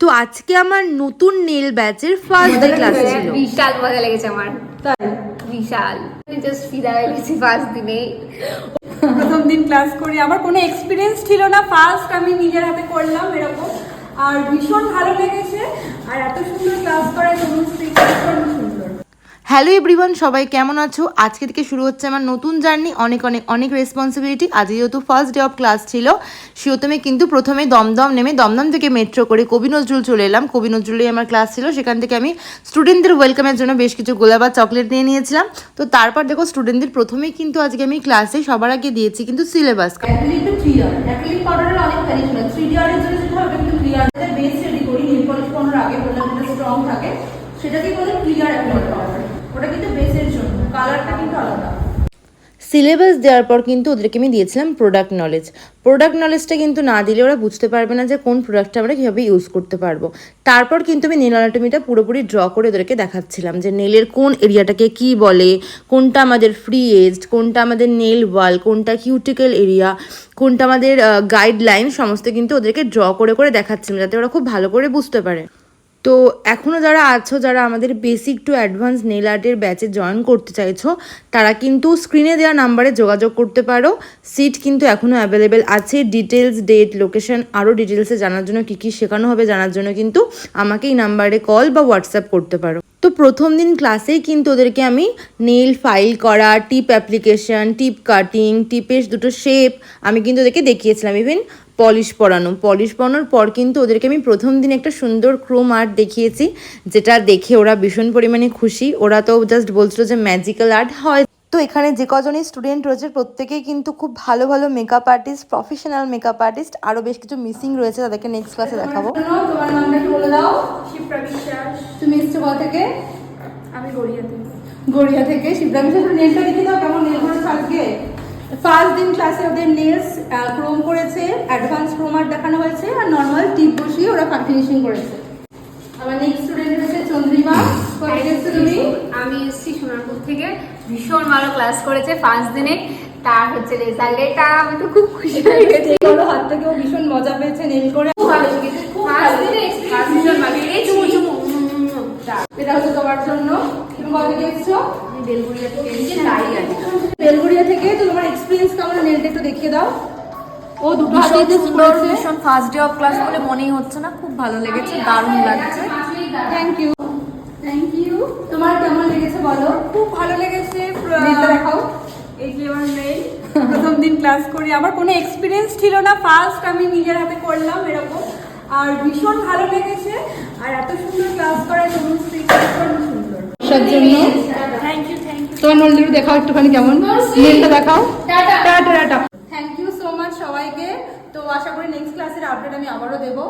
তো আজকে আমার নতুন নেল ব্যাচের ফার্স্ট ডে ক্লাস ছিল। বিশাল মজা লেগেছে আমার। তাই? বিশাল। জাস্ট ফিদা হয়ে গেছি ফার্স্ট দিনে প্রথম দিন ক্লাস করি। আমার কোনো এক্সপিরিয়েন্স ছিল না। ফার্স্ট আমি নিজের হাতে করলাম এরকম। আর ভীষণ ভালো লেগেছে। আর এত সুন্দর ক্লাস ভীষণ সুন্দর হ্যালো এভরিওয়ান সবাই কেমন আছো? আজকে থেকে শুরু হচ্ছে আমার নতুন জার্নি। অনেক অনেক অনেক রেসপন্সিবিলিটি আজ যেহেতু ফার্স্ট ডে অফ ক্লাস ছিল, সেহেতু আমি কিন্তু প্রথমে দমদম নেমে দমদম থেকে মেট্রো করে কবি নজরুল চলে এলাম। কবি নজরুলেই আমার ক্লাস ছিল। সেখান থেকে আমি স্টুডেন্টদের ওয়েলকামের জন্য বেশ কিছু গোলাপ আর চকলেট নিয়ে নিয়েছিলাম। তো তারপর দেখো স্টুডেন্টদের প্রথমেই কিন্তু আজকে আমি ক্লাসে সবার আগে দিয়েছি কিন্তু সিলেবাস সেটাকে বলে ক্লিয়ার পাউডার ওটা কিন্তু বেসের জন্য, কালারটা কিন্তু আলাদা। সিলেবাস দেওয়ার পর কিন্তু ওদেরকে আমি দিয়েছিলাম প্রোডাক্ট নলেজ প্রোডাক্ট নলেজটা কিন্তু না দিলে ওরা বুঝতে পারবে না যে কোন প্রোডাক্টটা আমরা কীভাবে ইউজ করতে পারব। তারপর কিন্তু আমি নেল অ্যানাটমিটা পুরোপুরি ড্র করে ওদেরকে দেখাচ্ছিলাম যে নেলের কোন এরিয়াটাকে কি বলে, কোনটা আমাদের ফ্রি এজড কোনটা আমাদের নেল ওয়াল কোনটা কিউটিক্যাল এরিয়া কোনটা আমাদের গাইডলাইন সমস্ত কিন্তু ওদেরকে ড্র করে করে দেখাচ্ছিলাম যাতে ওরা খুব ভালো করে বুঝতে পারে। তো এখনও যারা আছো, যারা আমাদের বেসিক টু অ্যাডভান্স নেল আর্টের ব্যাচে জয়েন করতে চাইছো, তারা কিন্তু স্ক্রিনে দেওয়া নাম্বারে যোগাযোগ করতে পারো। সিট কিন্তু এখনও অ্যাভেলেবেল আছে। ডিটেলস ডেট লোকেশন আরও ডিটেলসে জানার জন্য কী কী শেখানো হবে জানার জন্য কিন্তু আমাকে এই নাম্বারে কল বা হোয়াটসঅ্যাপ করতে পারো। তো প্রথম দিন ক্লাসেই কিন্তু ওদেরকে আমি নেল ফাইল করা টিপ অ্যাপ্লিকেশন টিপ কাটিং টিপের দুটো শেপ আমি কিন্তু ওদেরকে দেখিয়েছিলাম। ইভেন পলিশ পরানো। পলিশ পরানোর পর কিন্তু ওদেরকে আমি প্রথম দিন একটা সুন্দর ক্রোম আর্ট দেখিয়েছি যেটা দেখে ওরা ভীষণ পরিমাণে খুশি। ওরা তো জাস্ট বলছিল যে ম্যাজিক্যাল আর্ট হয়। তো এখানে যে কজনই স্টুডেন্ট রয়েছে প্রত্যেকেই কিন্তু খুব ভালো ভালো makeup artist professional makeup artist আরও বেশ কিছু মিসিং রয়েছে তাদেরকে নেক্সট ক্লাসে দেখাবো। তোমার নামটা কি বলে দাও। শিপ্রা বিশ্বাস। তুমি এসছো কোথা থেকে? আমি গড়িয়া থেকে গড়িয়া থেকে। শিপ্রা বিশ্বাস দেখে দাও কেমন করেছে আজকে? ফার্স্ট দিন ক্লাসে ওদের নেলস ক্রোম করেছে অ্যাডভান্স ক্রোমার দেখানো হয়েছে আর নর্মাল টিপ বসিয়ে ওরা ফিনিশিং করেছে আবার নেক্সট স্টুডেন্ট হচ্ছে চন্দ্রিমা তুমি আমি এসেছি সোনারপুর থেকে ভীষণ ভালো ক্লাস করেছে ফার্স্ট দিনে তার হচ্ছে রেজাল্ট এটা আমি তো খুব খুশি হয়ে গেছি ওর হাত থেকেও ভীষণ মজা পেয়েছে নেল করে খুব ভালো লেগেছে ফার্স্ট দিনে এক্সপিরিয়েন্স ভীষণ ভালো এই চুমু চুমু এটা হচ্ছে তোমার জন্য কোথা থেকে এসছো। বেলগুড়িয়া থেকে তো তোমার এক্সপিরিয়েন্স কেমন? নেলটা একটু দেখিয়ে দাও। ও দুটো হাতে ভীষণ সুন্দর ভীষণ ফার্স্ট ডে অফ ক্লাস বলে মনেই হচ্ছে না খুব ভালো লেগেছে দারুণ লাগছে। থ্যাংক ইউ থ্যাংক ইউ তোমার কেমন লেগেছে বলো? খুব ভালো লেগেছে দেখাও। এই যে আমার মেল প্রথম দিন ক্লাস করি। আমার কোনো এক্সপিরিয়েন্স ছিল না ফার্স্ট আমি নিজের হাতে করলাম এরকম। আর ভীষণ ভালো লেগেছে। আর এত সুন্দর ক্লাস করায় ভীষণ সুন্দর। আসার জন্য। তোমার নলদিরু দেখাও একটুখানি কেমন। নেলটা দেখাও। Tata. Tata thank you so much সবাইকে। তো আশা করি নেক্সট ক্লাসের আপডেট আমি আবারও দেবো।